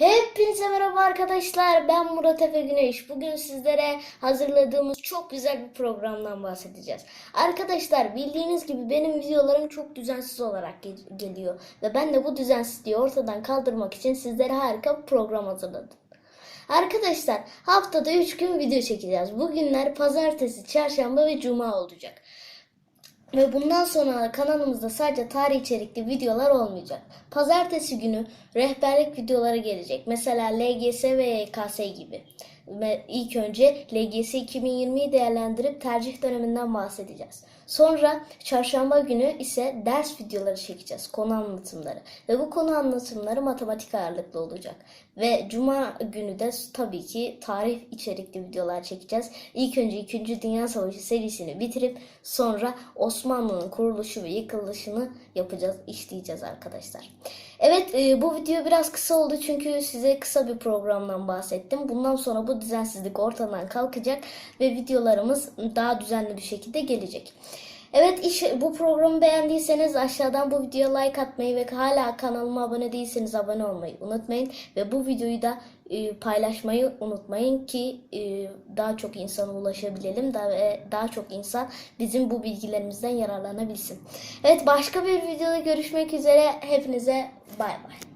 Hepinize merhaba arkadaşlar. Ben Murat Efe Güneş. Bugün sizlere hazırladığımız çok güzel bir programdan bahsedeceğiz. Arkadaşlar bildiğiniz gibi benim videolarım çok düzensiz olarak gel- geliyor. Ve ben de bu düzensizliği ortadan kaldırmak için sizlere harika bir program hazırladım. Arkadaşlar haftada 3 gün video çekeceğiz. Bugünler pazartesi, çarşamba ve cuma olacak. Ve bundan sonra kanalımızda sadece tarih içerikli videolar olmayacak. Pazartesi günü rehberlik videoları gelecek. Mesela LGS ve YKS gibi. İlk önce LGS 2020'yi değerlendirip tercih döneminden bahsedeceğiz. Sonra çarşamba günü ise ders videoları çekeceğiz. Konu anlatımları. Ve bu konu anlatımları matematik ağırlıklı olacak. Ve cuma günü de tabii ki tarih içerikli videolar çekeceğiz. İlk önce 2. Dünya Savaşı serisini bitirip sonra Osmanlı'nın kuruluşu ve yıkılışını yapacağız, işleyeceğiz arkadaşlar. Evet e, bu video biraz kısa oldu çünkü size kısa bir programdan bahsettim. Bundan sonra bu düzensizlik ortadan kalkacak ve videolarımız daha düzenli bir şekilde gelecek. Evet iş, bu programı beğendiyseniz aşağıdan bu videoya like atmayı ve hala kanalıma abone değilseniz abone olmayı unutmayın. Ve bu videoyu da e, paylaşmayı unutmayın ki e, daha çok insana ulaşabilelim da ve daha çok insan bizim bu bilgilerimizden yararlanabilsin. Evet başka bir videoda görüşmek üzere. Hepinize bay bay.